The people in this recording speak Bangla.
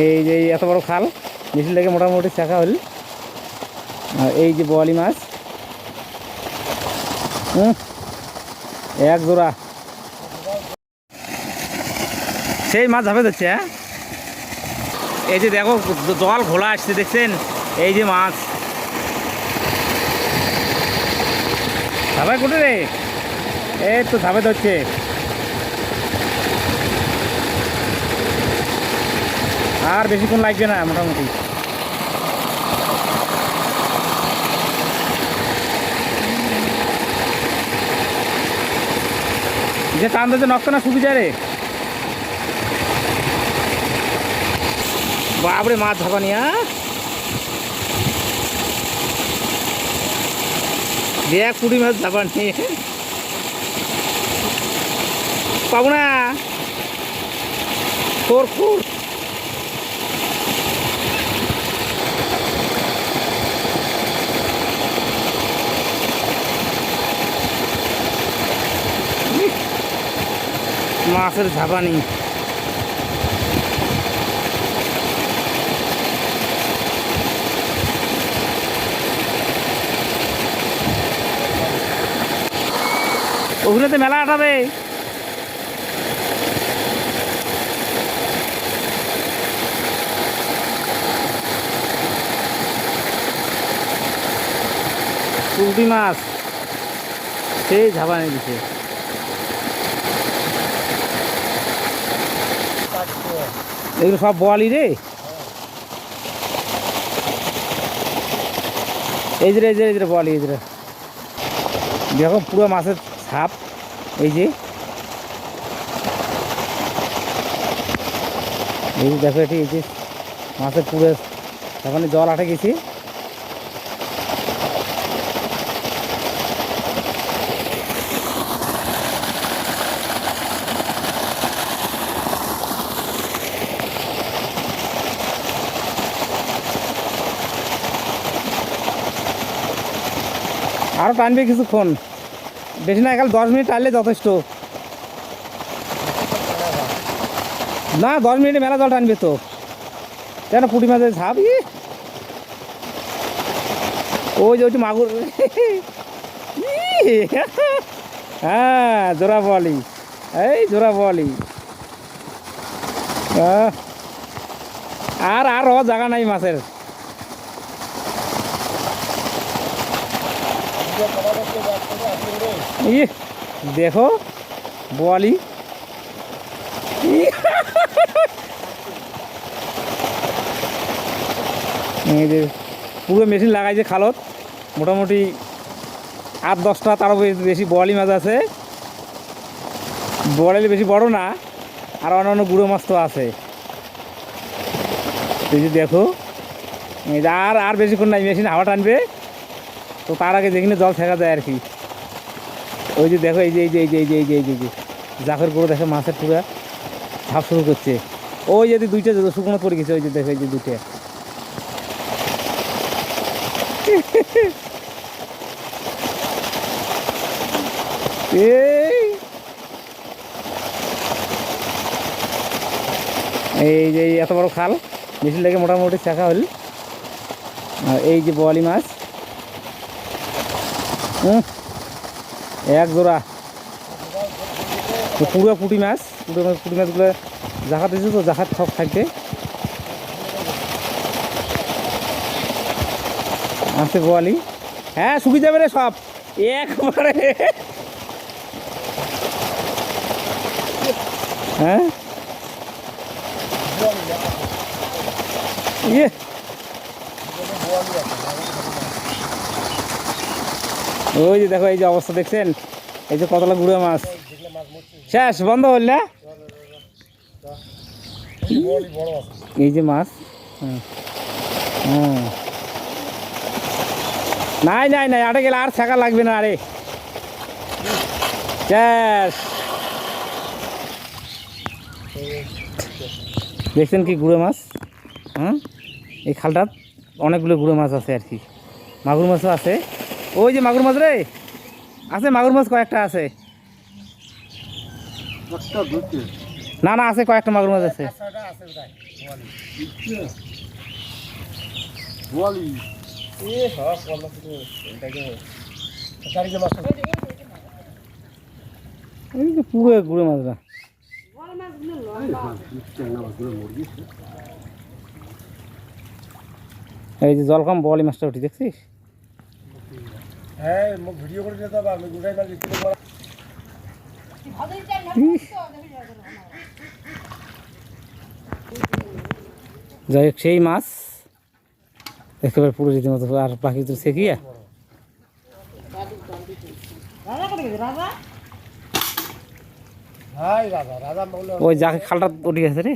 এই যে এত বড় খাল মিছিল থেকে মোটামুটি চাকা হল। আর এই যে বোয়ালি মাছ। এক জোড়া। সেই মাছ ঝাপে যাচ্ছে হ্যাঁ? এই যে দেখো, জল ঘোলা আসছে, দেখছেন? এই যে মাছ। ধাবাই কোটে রে? এই তো ধাবে ধরছে। আর বেশিক্ষণ লাগবে না, মোটামুটি। যে টান দিতে নষ্ট না সুবিধা রে। বাপরে, মাছ ধরবানি হ্যাঁ দেখ, কুড়ি মাছ ধরবানি পাবো না। খোর খোর। মাছের ঝাপানি ওগুলোতে মেলা আটাবে। পুঁটি মাছ। সেই ঝাপানি দিছে এগুলো সব বোয়ালি রে। এই যে এই যে বোয়ালি, এই যে দেখো পুরো মাছের ছাপ, এই যে। এই দেখো এটি, এই যে মাছের পুরো ওখানে জল আটে গেছি। আরও টানবে কিছুক্ষণ। বেশি না, একাল দশ মিনিট টানলে যথেষ্ট। না, দশ মিনিটে মেলা জল টানবে তো। কেন পুঁটি মাছের ঝাপ? ই ওই যে ওইটি মাগুর। হ্যাঁ জোড়া বলি এই জোড়া বলি আর আর জায়গা নাই মাছের। ই দেখো যে পুরো মেশিন লাগাইছে খালত। মোটামুটি আট, দশটা তারও বেশি বোয়ালি মাছ আছে। বোয়ালি বেশি বড় না, আর অন্যান্য গুঁড়ো মাছ তো আছে। দেখো আর আর বেশিক্ষণ নাই মেশিন হাওয়া টানবে। তো তার আগে যেখানে জল ঠেকা যায় আর কি। ওই যে দেখো, এই যে এই যে এই যে এই যে এই যে এই যে জাফের করে দেখো, মাছের পুরা ভাব শুরু করছে। ওই যদি দুইটা শুকনো পড়ে গেছে, ওই যে দেখো, এই যে দুইটা। এই। যে এত বড় খাল মিছিল থেকে মোটামুটি চাকা হল। আর এই যে বোয়ালি মাছ। এক জোড়া। পুরো পুঁটি মাছ, পুরো মাছ, পুঁটি মাছগুলো জাহাত দিয়েছে তো, জাহাত সব থাকবে আছে বোয়ালি হ্যাঁ শুকি যাবে রে সব। একবারে। হ্যাঁ? ইয়ে। ওই যে দেখো, এই যে অবস্থা দেখছেন? এই যে কতলা গুঁড়ো মাছ। শেষ, বন্ধ হল না? এই যে মাছ। নাই নাই নাই, আটে গেলে আর ছাকা লাগবে না, আরে। শেষ। দেখছেন কি গুঁড়ো মাছ? হ্যাঁ এই খালটাত অনেকগুলো গুঁড়ো মাছ আছে আর কি। মাগুর মাছও আছে। ওই যে মাগুর মাছ রে। আছে মাগুর মাছ কয়েকটা আছে। না না আছে কয়েকটা মাগুর মাছ আছে। পুরো গুড়ে মাছটা এই যে জল কম বলি মাছটা উঠি দেখছিস? হ্যাঁ মোক ভিডিও করে দিতে হবে আমি গুটাই মাছ বিক্রি করা যাই হোক সেই মাছ। একেবারে পুরো রীতিমতো আর বাকি তো বলল ওই যাকে খালটা উঠে গেছে রে।